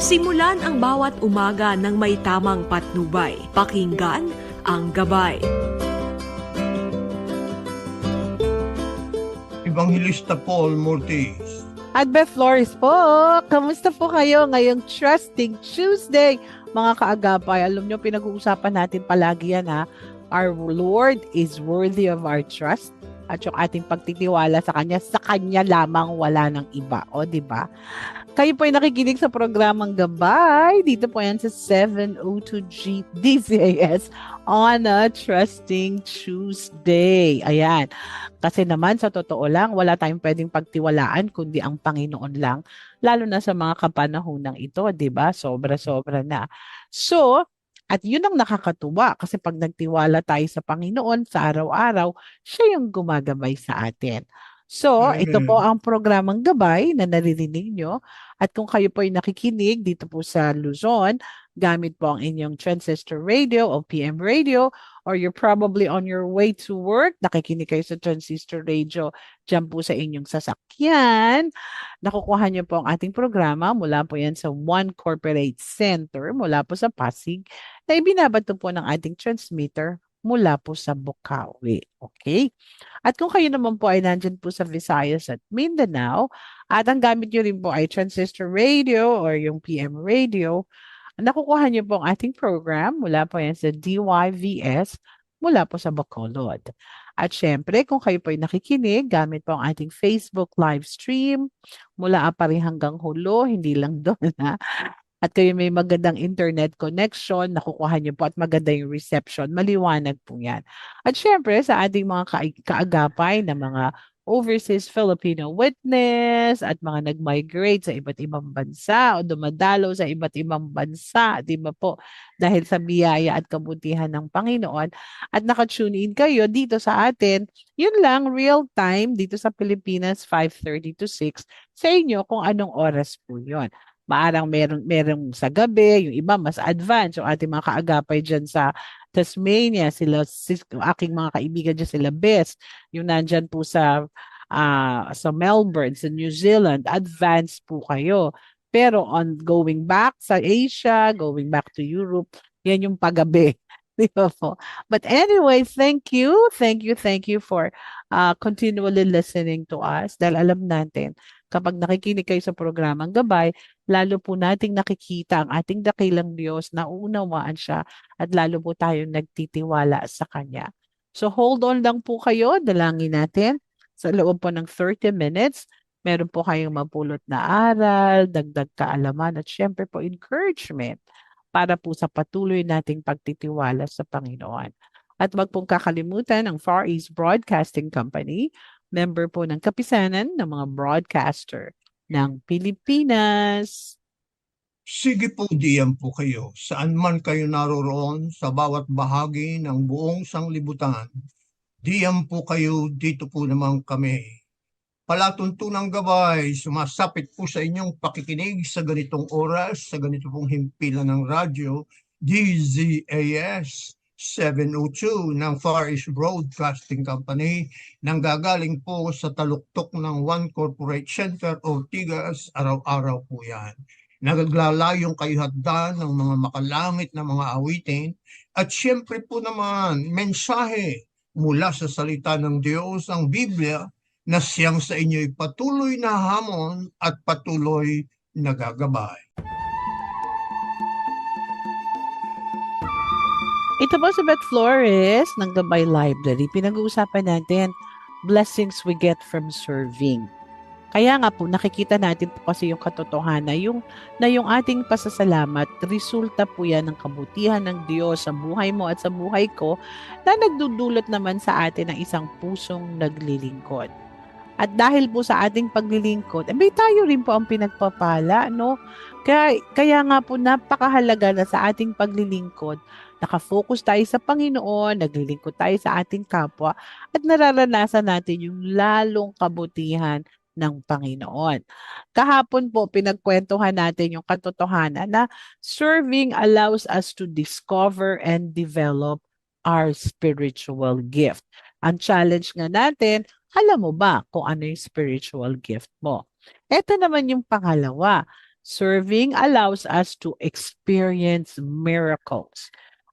Simulan ang bawat umaga ng may tamang patnubay. Pakinggan ang gabay. Evangelista Paul Mortis. At Beth Flores po, kamusta po kayo ngayong Trusting Tuesday? Mga kaagapay, alam nyo, pinag-uusapan natin palagi yan ha. Our Lord is worthy of our trust at yung ating pagtitiwala sa Kanya, sa Kanya lamang wala ng iba. O, di ba? Kayo po ay nakikinig sa programang Gabay. Dito po yan sa 702G DCAS on a Trusting Tuesday. Ayan. Kasi naman, sa totoo lang, wala tayong pwedeng pagtiwalaan kundi ang Panginoon lang. Lalo na sa mga kapanahonang ito, di ba? Sobra-sobra na. So, at yun ang nakakatuwa kasi pag nagtiwala tayo sa Panginoon sa araw-araw, siya yung gumagabay sa atin. So, ito po ang programang gabay na naririnig nyo. At kung kayo po ay nakikinig dito po sa Luzon, gamit po ang inyong transistor radio o PM radio, or you're probably on your way to work, nakikinig kayo sa transistor radio dyan po sa inyong sasakyan, nakukuha nyo po ang ating programa mula po yan sa One Corporate Center, mula po sa Pasig, na ibinabato po ng ating transmitter mula po sa Bukawi. Okay? At kung kayo naman po ay nandyan po sa Visayas at Mindanao, at ang gamit nyo rin po ay transistor radio or yung PM radio, nakukuha nyo po ang ating program mula po yan sa DYVS mula po sa Bacolod. At syempre, kung kayo po ay nakikinig, gamit po ang ating Facebook live stream mula apari hanggang hulo, hindi lang doon ha, at kayo may magandang internet connection, nakukuha niyo po at maganda yung reception, maliwanag po yan. At syempre, sa ating mga ka- kaagapay na mga overseas Filipino witness at mga nag-migrate sa iba't ibang bansa o dumadalo sa iba't ibang bansa, di ba po? Dahil sa biyaya at kabutihan ng Panginoon at nakatune in kayo dito sa atin, yun lang, real time dito sa Pilipinas, 5.30 to 6, sa inyo kung anong oras po yun maarang meron, meron sa gabi, yung iba mas advanced, yung ating mga kaagapay dyan sa Tasmania, sila, aking mga kaibigan dyan sila best, yung nandyan po sa, uh, sa Melbourne, sa New Zealand, advanced po kayo. Pero on going back sa Asia, going back to Europe, yan yung paggabi. Di ba po? But anyway, thank you, thank you, thank you for uh, continually listening to us dahil alam natin kapag nakikinig kayo sa programang gabay, lalo po nating nakikita ang ating dakilang Diyos, nauunawaan siya, at lalo po tayong nagtitiwala sa Kanya. So hold on lang po kayo, dalangin natin. Sa loob po ng 30 minutes, meron po kayong mapulot na aral, dagdag kaalaman, at syempre po encouragement para po sa patuloy nating pagtitiwala sa Panginoon. At wag pong kakalimutan ang Far East Broadcasting Company member po ng kapisanan ng mga broadcaster ng Pilipinas. Sige po diyan po kayo, saan man kayo naroroon sa bawat bahagi ng buong sanglibutan. Diyan po kayo, dito po naman kami. Palatuntunang gabay, sumasapit po sa inyong pakikinig sa ganitong oras, sa ganito pong himpilan ng radyo, DZAS 702 ng Far East Broadcasting Company nang gagaling po sa taluktok ng One Corporate Center Ortigas, araw-araw po yan. Naglalayong kayuhaddan ng mga makalangit na mga awitin at siyempre po naman mensahe mula sa salita ng Diyos ang Biblia na siyang sa inyo'y patuloy na hamon at patuloy na gagabay. Ito po si Beth Flores ng Gabay Library. Pinag-uusapan natin blessings we get from serving. Kaya nga po, nakikita natin po kasi yung katotohanan, yung, na yung ating pasasalamat, resulta po yan ng kabutihan ng Diyos sa buhay mo at sa buhay ko na nagdudulot naman sa atin ng isang pusong naglilingkod. At dahil po sa ating paglilingkod, eh, tayo rin po ang pinagpapala, no? Kaya, kaya nga po napakahalaga na sa ating paglilingkod, nakafocus tayo sa Panginoon, naglilingkod tayo sa ating kapwa, at nararanasan natin yung lalong kabutihan ng Panginoon. Kahapon po, pinagkwentuhan natin yung katotohanan na serving allows us to discover and develop our spiritual gift. Ang challenge nga natin, alam mo ba kung ano yung spiritual gift mo? Ito naman yung pangalawa. Serving allows us to experience miracles.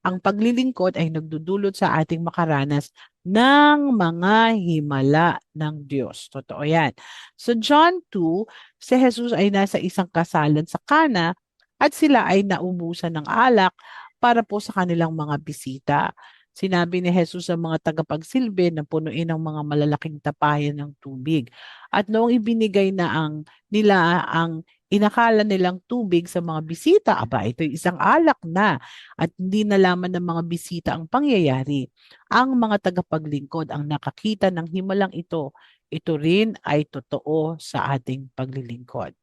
Ang paglilingkod ay nagdudulot sa ating makaranas ng mga himala ng Diyos. Totoo yan. So John 2, si Jesus ay nasa isang kasalan sa Kana at sila ay naubusan ng alak para po sa kanilang mga bisita. Sinabi ni Jesus sa mga tagapagsilbi na punuin ang mga malalaking tapayan ng tubig. At noong ibinigay na ang nila ang inakala nilang tubig sa mga bisita, aba ito isang alak na at hindi nalaman ng mga bisita ang pangyayari. Ang mga tagapaglingkod ang nakakita ng himalang ito, ito rin ay totoo sa ating paglilingkod.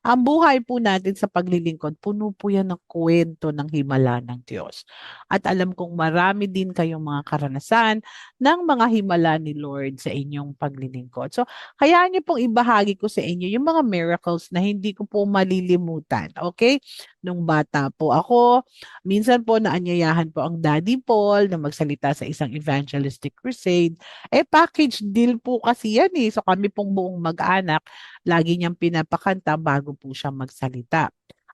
Ang buhay po natin sa paglilingkod, puno po yan ng kwento ng himala ng Diyos. At alam kong marami din kayong mga karanasan ng mga himala ni Lord sa inyong paglilingkod. So, hayaan niyo pong ibahagi ko sa inyo yung mga miracles na hindi ko po malilimutan. Okay? Nung bata po ako, minsan po naanyayahan po ang Daddy Paul na magsalita sa isang evangelistic crusade. Eh, package deal po kasi yan eh. So, kami pong buong mag-anak, lagi niyang pinapakanta bago po siya magsalita.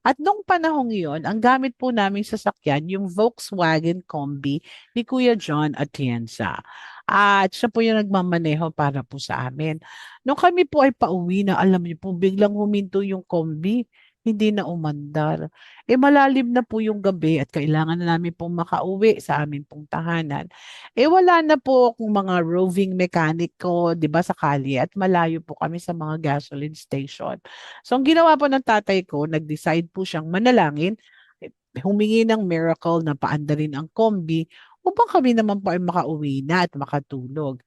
At nung panahong iyon, ang gamit po namin sasakyan, yung Volkswagen Combi ni Kuya John Atienza. At siya po yung nagmamaneho para po sa amin. Nung kami po ay pauwi na, alam niyo po, biglang huminto yung Combi. Hindi na umandar. Eh malalim na po yung gabi at kailangan na namin pong makauwi sa aming pong tahanan. Eh wala na po akong mga roving mechanic ko, 'di ba, sa kalye at malayo po kami sa mga gasoline station. So ang ginawa po ng tatay ko, nag-decide po siyang manalangin, eh, humingi ng miracle na paandarin ang kombi upang kami naman po ay makauwi na at makatulog.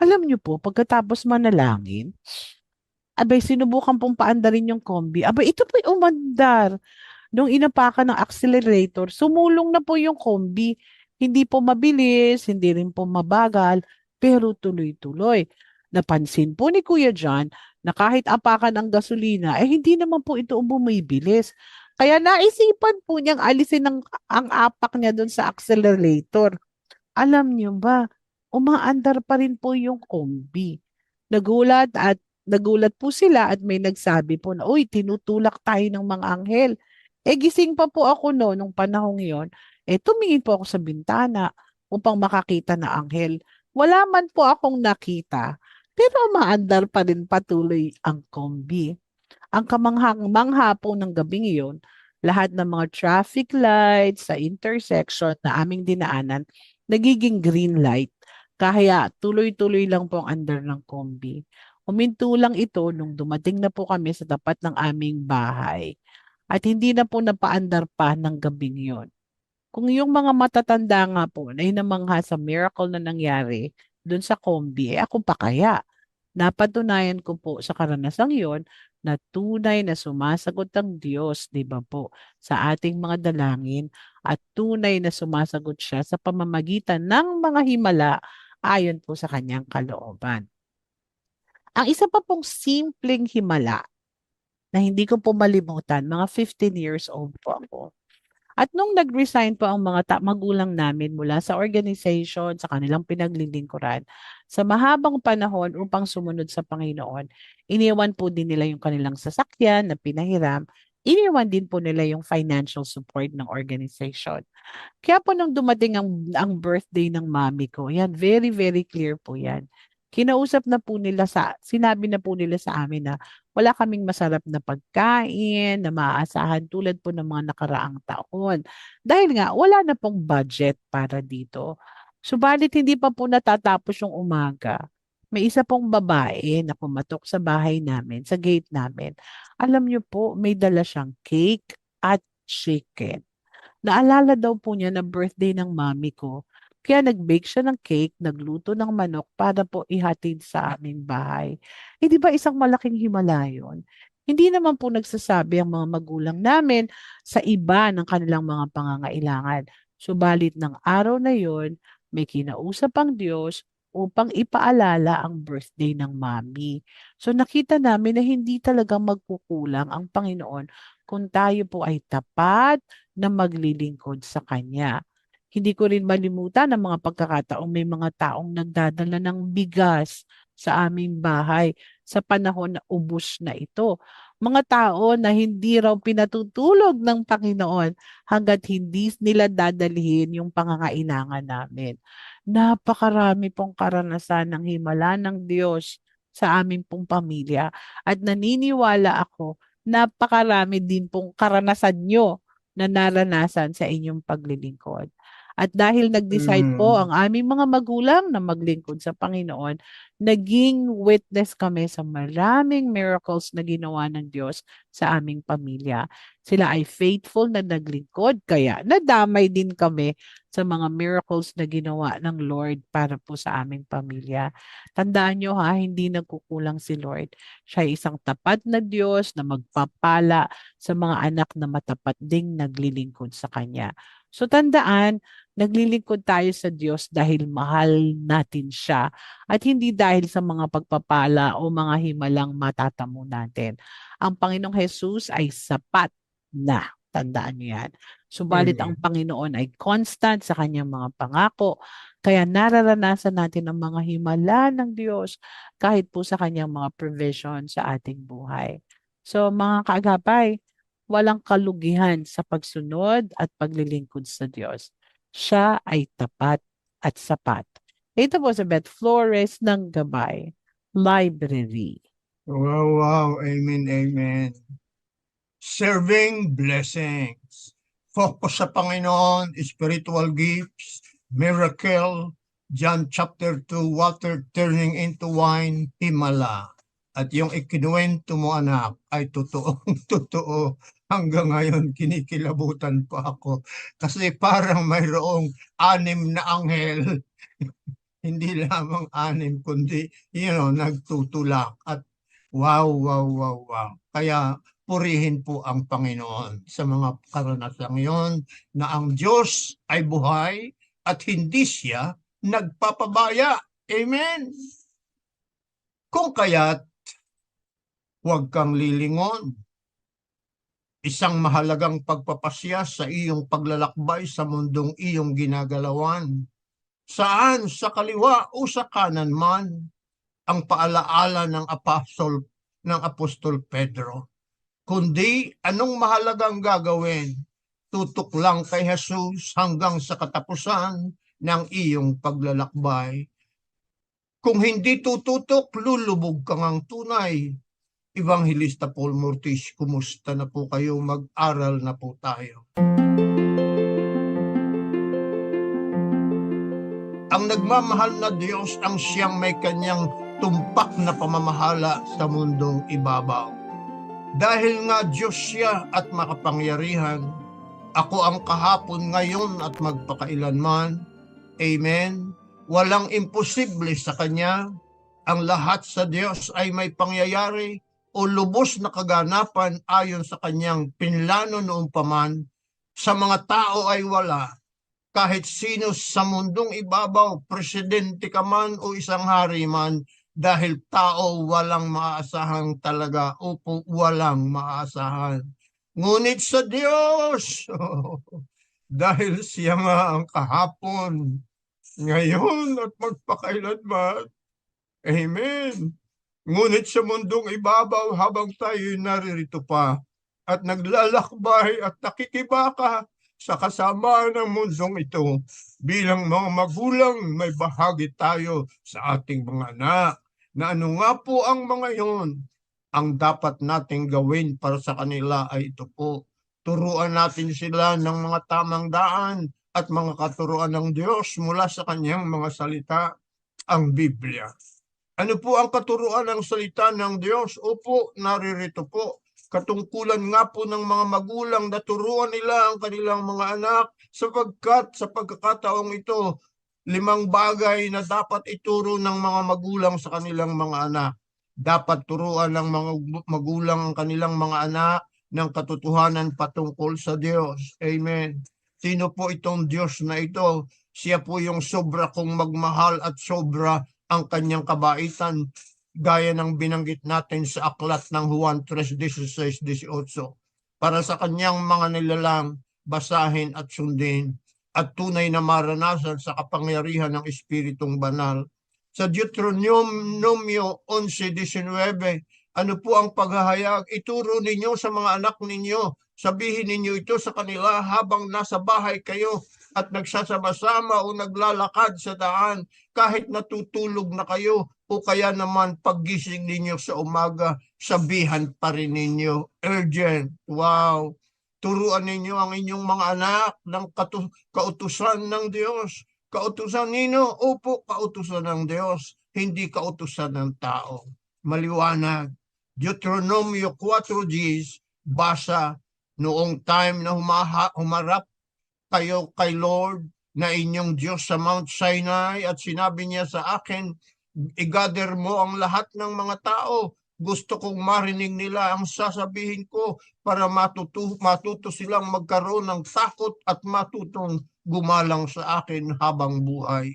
Alam niyo po, pagkatapos manalangin, abay sinubukan pong paandarin yung kombi. Abay ito po umandar. Nung inapakan ng accelerator, sumulong na po yung kombi. Hindi po mabilis, hindi rin po mabagal, pero tuloy-tuloy. Napansin po ni Kuya John na kahit apakan ang gasolina, eh hindi naman po ito bumibilis. Kaya naisipan po niyang alisin ang, ang apak niya doon sa accelerator. Alam niyo ba, umaandar pa rin po yung kombi. Nagulat at nagulat po sila at may nagsabi po na, uy, tinutulak tayo ng mga anghel. Eh, gising pa po ako no, nung panahong yon. Eh, tumingin po ako sa bintana upang makakita na anghel. Wala man po akong nakita, pero umaandar pa rin patuloy ang kombi. Ang kamanghang-mangha po ng gabing iyon, lahat ng mga traffic lights sa intersection na aming dinaanan, nagiging green light. Kaya tuloy-tuloy lang po ang andar ng kombi. Huminto lang ito nung dumating na po kami sa tapat ng aming bahay. At hindi na po napaandar pa ng gabing yon. Kung yung mga matatanda nga po na hinamangha sa miracle na nangyari doon sa kombi, eh ako pa kaya? Napatunayan ko po sa karanasang yon na tunay na sumasagot ang Diyos, di ba po, sa ating mga dalangin at tunay na sumasagot siya sa pamamagitan ng mga himala ayon po sa kanyang kalooban. Ang isa pa pong simpleng himala na hindi ko po malimutan, mga 15 years old po ako. At nung nag-resign po ang mga magulang namin mula sa organization, sa kanilang pinaglilingkuran, sa mahabang panahon upang sumunod sa Panginoon, iniwan po din nila yung kanilang sasakyan na pinahiram, iniwan din po nila yung financial support ng organization. Kaya po nung dumating ang, ang birthday ng mami ko, yan, very, very clear po yan. Kinausap na po nila sa, sinabi na po nila sa amin na wala kaming masarap na pagkain na maaasahan tulad po ng mga nakaraang taon. Dahil nga, wala na pong budget para dito. Subalit hindi pa po natatapos yung umaga. May isa pong babae na pumatok sa bahay namin, sa gate namin. Alam niyo po, may dala siyang cake at chicken. Naalala daw po niya na birthday ng mami ko. Kaya nag-bake siya ng cake, nagluto ng manok para po ihatid sa aming bahay. Eh di ba isang malaking himala yun? Hindi naman po nagsasabi ang mga magulang namin sa iba ng kanilang mga pangangailangan. Subalit ng araw na yon, may kinausap ang Diyos upang ipaalala ang birthday ng mami. So nakita namin na hindi talaga magkukulang ang Panginoon kung tayo po ay tapat na maglilingkod sa Kanya. Hindi ko rin malimutan ang mga pagkakataong may mga taong nagdadala ng bigas sa aming bahay sa panahon na ubos na ito. mga tao na hindi raw pinatutulog ng Panginoon hanggat hindi nila dadalhin yung pangangailangan namin. Napakarami pong karanasan ng himala ng Diyos sa aming pong pamilya at naniniwala ako napakarami din pong karanasan nyo na naranasan sa inyong paglilingkod. At dahil nag-decide po Mm. ang aming mga magulang na maglingkod sa Panginoon, naging witness kami sa maraming miracles na ginawa ng Diyos sa aming pamilya. Sila ay faithful na naglingkod, kaya nadamay din kami sa mga miracles na ginawa ng Lord para po sa aming pamilya. Tandaan nyo ha, hindi nagkukulang si Lord. Siya ay isang tapat na Diyos na magpapala sa mga anak na matapat ding naglilingkod sa Kanya. So tandaan, naglilingkod tayo sa Diyos dahil mahal natin siya at hindi dahil sa mga pagpapala o mga himalang matatamo natin. Ang Panginoong Jesus ay sapat na. Tandaan niyo yan. Subalit ang Panginoon ay constant sa kanyang mga pangako. Kaya nararanasan natin ang mga himala ng Diyos kahit po sa kanyang mga provision sa ating buhay. So mga kaagapay, walang kalugihan sa pagsunod at paglilingkod sa Diyos. Siya ay tapat at sapat. Ito po sa Beth Flores ng Gabay Library. Wow, wow. Amen, amen. Serving blessings. Focus sa Panginoon, spiritual gifts, miracle, John chapter 2, water turning into wine, himala. At yung ikinuwento mo anak ay totoong totoo. Hanggang ngayon kinikilabutan pa ako. Kasi parang mayroong anim na anghel. Hindi lamang anim, kundi, you know, nagtutulak. At wow, wow, wow, wow. Kaya purihin po ang Panginoon sa mga karanasang yon na ang Diyos ay buhay at hindi siya nagpapabaya. Amen. Kung kaya't huwag kang lilingon. Isang mahalagang pagpapasya sa iyong paglalakbay sa mundong iyong ginagalawan. Saan sa kaliwa o sa kanan man ang paalaala ng apostol ng apostol Pedro. Kundi anong mahalagang gagawin? Tutok lang kay Jesus hanggang sa katapusan ng iyong paglalakbay. Kung hindi tututok, lulubog kang ang tunay. Evangelista Paul Mortis, kumusta na po kayo? Mag-aral na po tayo. Ang nagmamahal na Diyos ang siyang may kanyang tumpak na pamamahala sa mundong ibabaw. Dahil nga Diyos siya at makapangyarihan, ako ang kahapon ngayon at magpakailanman. Amen. Walang imposible sa Kanya. Ang lahat sa Diyos ay may pangyayari o lubos na kaganapan ayon sa Kanyang pinlano noong paman. Sa mga tao ay wala. Kahit sino sa mundong ibabaw, presidente ka man o isang hari man, dahil tao walang maasahang talaga o walang maasahan. Ngunit sa Diyos, dahil siya nga ang kahapon, ngayon at magpakailanman. Amen. Ngunit sa mundong ibabaw habang tayo naririto pa at naglalakbay at nakikibaka sa kasama ng mundong ito, bilang mga magulang may bahagi tayo sa ating mga anak na ano nga po ang mga yon ang dapat nating gawin para sa kanila ay ito po. Turuan natin sila ng mga tamang daan at mga katuruan ng Diyos mula sa kanyang mga salita, ang Biblia. Ano po ang katuruan ng salita ng Diyos? Opo, naririto po. Katungkulan nga po ng mga magulang na turuan nila ang kanilang mga anak sapagkat sa pagkakataong ito, limang bagay na dapat ituro ng mga magulang sa kanilang mga anak. Dapat turuan ng mga magulang ang kanilang mga anak ng katotohanan patungkol sa Diyos. Amen. Sino po itong Diyos na ito? Siya po yung sobra kong magmahal at sobra ang kanyang kabaitan gaya ng binanggit natin sa aklat ng Juan 3.16-18 para sa kanyang mga nilalang basahin at sundin at tunay na maranasan sa kapangyarihan ng Espiritong Banal. Sa Deuteronomio 11.19, Ano po ang paghahayag? Ituro ninyo sa mga anak ninyo. Sabihin ninyo ito sa kanila habang nasa bahay kayo at nagsasama-sama o naglalakad sa daan kahit natutulog na kayo o kaya naman paggising ninyo sa umaga, sabihan pa rin ninyo. Urgent. Wow. Turuan ninyo ang inyong mga anak ng kautusan ng Diyos. Kautusan nino, opo, kautusan ng Diyos, hindi kautusan ng tao. Maliwanag. Deuteronomio 4 Gs, basa noong time na humaha, humarap kayo kay Lord na inyong Diyos sa Mount Sinai at sinabi niya sa akin, i-gather mo ang lahat ng mga tao. Gusto kong marinig nila ang sasabihin ko para matuto, matuto silang magkaroon ng takot at matutong gumalang sa akin habang buhay.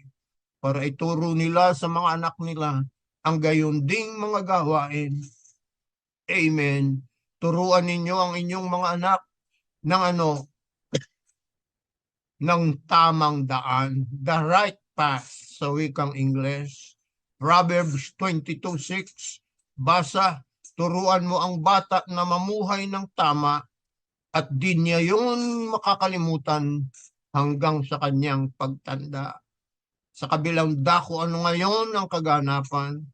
Para ituro nila sa mga anak nila ang gayon ding mga gawain. Amen. Turuan ninyo ang inyong mga anak ng ano, ng tamang daan, the right path sa wikang Ingles. Proverbs 22.6, basa, turuan mo ang bata na mamuhay ng tama at di niya yun makakalimutan hanggang sa kanyang pagtanda. Sa kabilang dako, ano ngayon ang kaganapan?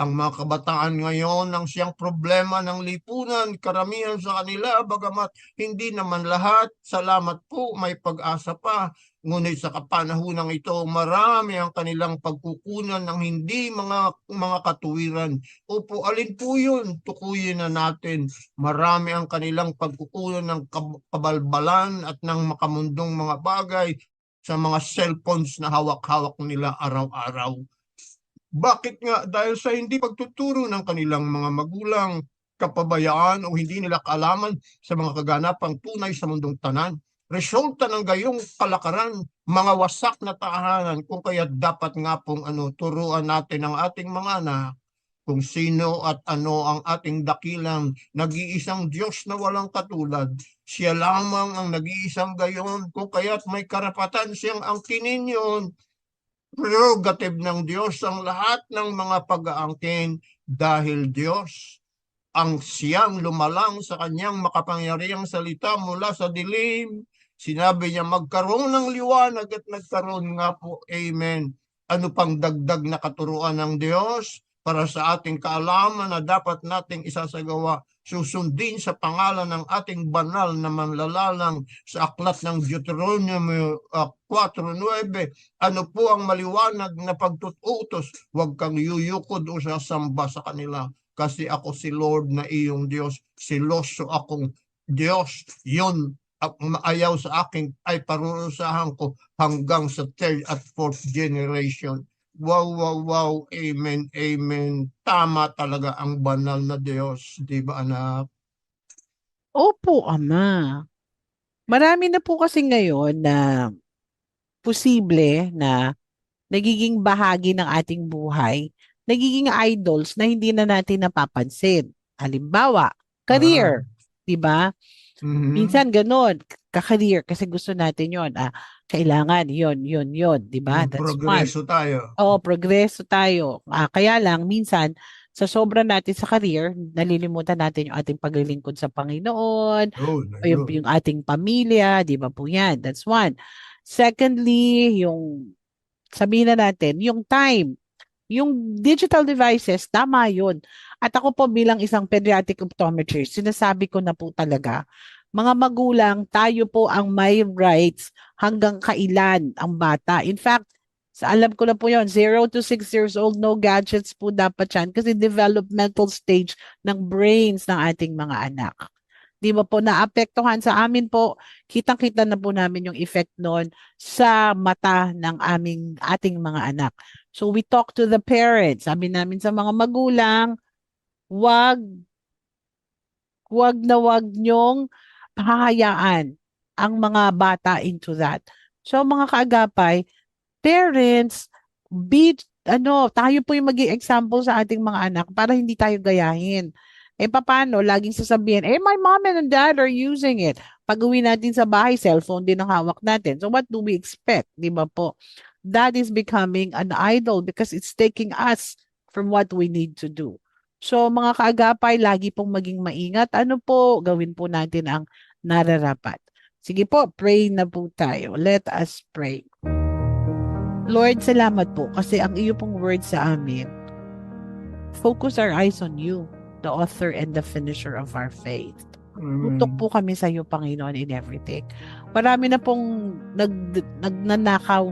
Ang mga kabataan ngayon ang siyang problema ng lipunan, karamihan sa kanila, bagamat hindi naman lahat, salamat po, may pag-asa pa. Ngunit sa kapanahunang ito, marami ang kanilang pagkukunan ng hindi mga mga katuwiran. Opo, alin po yun? Tukuyin na natin. Marami ang kanilang pagkukunan ng kab- kabalbalan at ng makamundong mga bagay sa mga cellphones na hawak-hawak nila araw-araw. Bakit nga? Dahil sa hindi pagtuturo ng kanilang mga magulang, kapabayaan o hindi nila kaalaman sa mga kaganapang tunay sa mundong tanan. Resulta ng gayong kalakaran, mga wasak na tahanan, kung kaya dapat nga pong ano, turuan natin ang ating mga anak kung sino at ano ang ating dakilang nag-iisang Diyos na walang katulad. Siya lamang ang nag-iisang gayon, kung kaya't may karapatan siyang angkinin yun prerogative ng Diyos ang lahat ng mga pag-aangkin dahil Diyos ang siyang lumalang sa kanyang makapangyarihang salita mula sa dilim. Sinabi niya magkaroon ng liwanag at nagkaroon nga po. Amen. Ano pang dagdag na katuruan ng Diyos para sa ating kaalaman na dapat nating isasagawa susundin sa pangalan ng ating banal na manlalalang sa aklat ng Deuteronomy uh, 4.9 ano po ang maliwanag na pagtututos, huwag kang yuyukod o sasamba sa kanila. Kasi ako si Lord na iyong Diyos, siloso akong Diyos. Yun ang maayaw sa akin ay parurusahan ko hanggang sa third at fourth generation. Wow, wow, wow. Amen, amen. Tama talaga ang banal na Diyos. Di ba anak? Opo, Ama. Marami na po kasi ngayon na posible na nagiging bahagi ng ating buhay, nagiging idols na hindi na natin napapansin. Halimbawa, career, 'di ba? Mhm. Minsan ganun, ka-career kasi gusto natin 'yon. Ah, kailangan 'yon, 'yon, 'yon, 'di ba? That's one. Progreso tayo. Oo, progreso tayo. Ah, kaya lang minsan sa sobra natin sa career, nalilimutan natin yung ating paglilingkod sa Panginoon, Yun, o yung, yung ating pamilya, di ba po yan? That's one. Secondly, yung sabihin na natin, yung time. Yung digital devices, tama yun. At ako po bilang isang pediatric optometrist, sinasabi ko na po talaga, mga magulang, tayo po ang may rights hanggang kailan ang bata. In fact, sa alam ko na po yon 0 to 6 years old, no gadgets po dapat yan kasi developmental stage ng brains ng ating mga anak. Di ba po, naapektuhan sa amin po, kitang-kita na po namin yung effect noon sa mata ng aming ating mga anak. So we talk to the parents. Sabi namin sa mga magulang, wag wag na wag nyong hahayaan ang mga bata into that. So mga kaagapay, parents, be ano, tayo po yung maging example sa ating mga anak para hindi tayo gayahin. Eh paano, laging sasabihin, eh my mom and dad are using it. Pag uwi natin sa bahay, cellphone din ang hawak natin. So what do we expect? Di ba po? That is becoming an idol because it's taking us from what we need to do. So mga kaagapay, lagi pong maging maingat. Ano po, gawin po natin ang nararapat. Sige po, pray na po tayo. Let us pray. Lord, salamat po kasi ang iyo pong word sa amin. Focus our eyes on you, the author and the finisher of our faith. Tutok po kami sa iyo, Panginoon, in everything. Marami na pong nag, nagnanakaw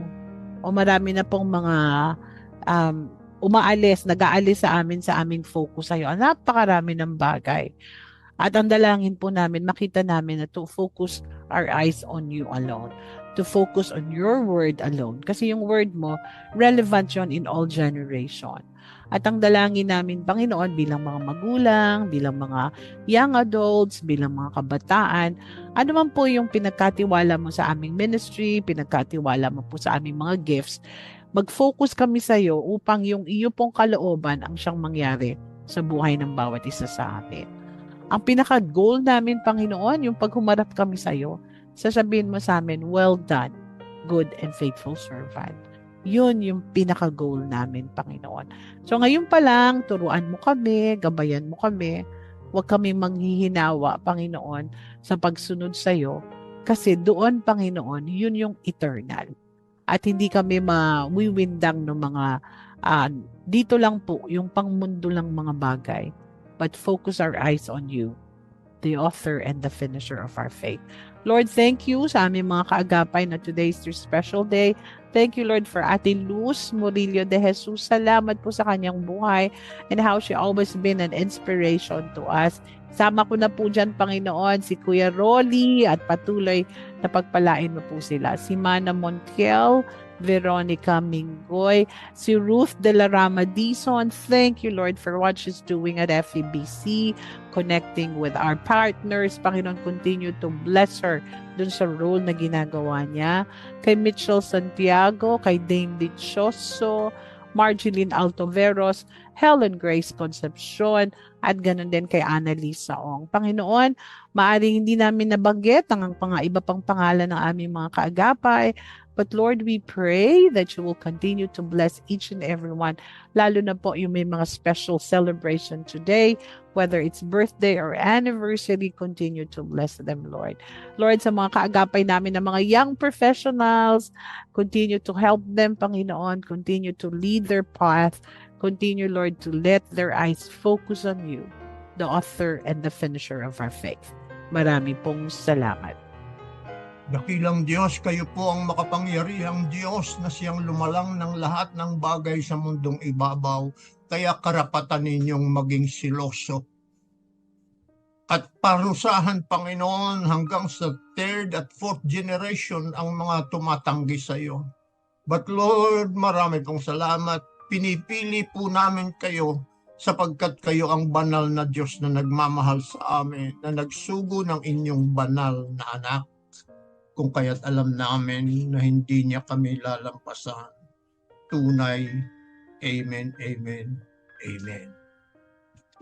o marami na pong mga um, umaalis, nag-aalis sa amin sa aming focus sa iyo. Napakarami ng bagay. At ang dalangin po namin, makita namin na to focus our eyes on you alone. To focus on your word alone. Kasi yung word mo, relevant yon in all generation. At ang dalangin namin, Panginoon, bilang mga magulang, bilang mga young adults, bilang mga kabataan, ano man po yung pinagkatiwala mo sa aming ministry, pinagkatiwala mo po sa aming mga gifts, mag-focus kami sa iyo upang yung iyo pong kalooban ang siyang mangyari sa buhay ng bawat isa sa amin. Ang pinaka-goal namin, Panginoon, yung pag humarap kami sa iyo, sasabihin mo sa amin, well done, good and faithful servant. Yun yung pinaka-goal namin, Panginoon. So ngayon pa lang, turuan mo kami, gabayan mo kami, huwag kami manghihinawa, Panginoon, sa pagsunod sa iyo. Kasi doon, Panginoon, yun yung eternal. At hindi kami mawiwindang ng mga, ah, dito lang po, yung pangmundo lang mga bagay. But focus our eyes on you, the author and the finisher of our faith. Lord, thank you sa aming mga kaagapay na today's your special day. Thank you, Lord, for Ate Luz Murillo de Jesus. Salamat po sa kanyang buhay and how she always been an inspiration to us. Sama ko na po dyan, Panginoon, si Kuya Rolly at patuloy na pagpalain mo po sila. Si Mana Montiel, Veronica Mingoy, si Ruth de la Rama Dizon. Thank you, Lord, for what she's doing at FEBC, connecting with our partners. Panginoon, continue to bless her dun sa role na ginagawa niya. Kay Mitchell Santiago, kay Dame Dichoso, Marjeline Altoveros, Helen Grace Concepcion, at ganun din kay Annalise Saong. Panginoon, maaring hindi namin nabanggit ang mga iba pang pangalan ng aming mga kaagapay, But Lord, we pray that you will continue to bless each and every one. Lalo na po yung may mga special celebration today, whether it's birthday or anniversary, continue to bless them, Lord. Lord, sa mga kaagapay namin ng mga young professionals, continue to help them, Panginoon. Continue to lead their path. Continue, Lord, to let their eyes focus on you, the author and the finisher of our faith. Marami pong salamat. Dakilang Diyos, kayo po ang makapangyarihang Diyos na siyang lumalang ng lahat ng bagay sa mundong ibabaw, kaya karapatan ninyong maging siloso. At parusahan, Panginoon, hanggang sa third at fourth generation ang mga tumatanggi sa iyo. But Lord, marami pong salamat. Pinipili po namin kayo sapagkat kayo ang banal na Diyos na nagmamahal sa amin, na nagsugo ng inyong banal na anak kung kaya't alam namin na hindi niya kami lalampasan. Tunay. Amen, amen, amen.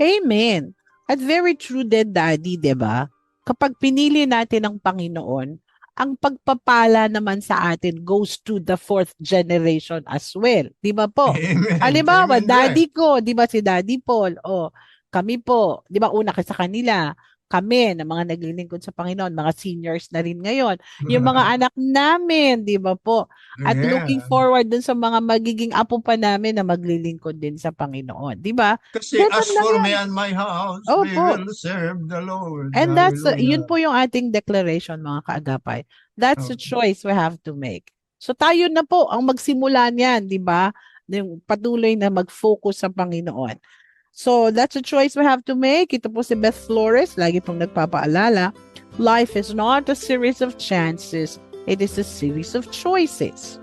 Amen. At very true din, Daddy, ba? Kapag pinili natin ang Panginoon, ang pagpapala naman sa atin goes to the fourth generation as well. Di ba po? Amen. Halimbawa, Amen, daddy ko, di ba si Daddy Paul? O, kami po, di ba una ka sa kanila, kami na mga naglilingkod sa Panginoon, mga seniors na rin ngayon. Yung mga anak namin, di ba po? At Yeah. looking forward dun sa mga magiging apo pa namin na maglilingkod din sa Panginoon, di ba? Kasi Ganun as for yan. me and my house, Oh, we po. will serve the Lord. And that's, uh, yun po yung ating declaration mga kaagapay. That's a Okay. choice we have to make. So tayo na po ang magsimula niyan, di ba? Yung patuloy na mag-focus sa Panginoon. So that's a choice we have to make. Ito po si Beth Flores, lagi pong nagpapaalala. Life is not a series of chances. It is a series of choices.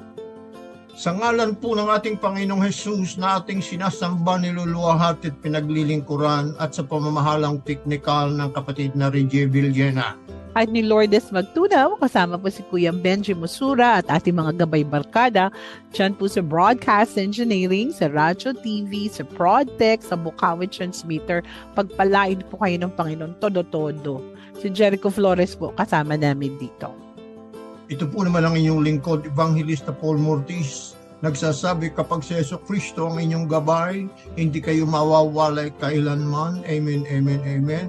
Sa ngalan po ng ating Panginoong Jesus na ating sinasamba, niluluwahat at pinaglilingkuran at sa pamamahalang teknikal ng kapatid na Reggie Villena. At ni Lourdes Magtunaw, kasama po si Kuya Benji Musura at ating mga gabay barkada dyan po sa Broadcast Engineering, sa Radyo TV, sa ProdTech, sa Bukawi Transmitter. Pagpalain po kayo ng Panginoon, todo-todo. Si Jericho Flores po, kasama namin dito. Ito po naman ang inyong lingkod, Evangelista Paul Mortis. nagsasabi kapag si Yeso Kristo ang inyong gabay, hindi kayo mawawalay kailanman. Amen, amen, amen.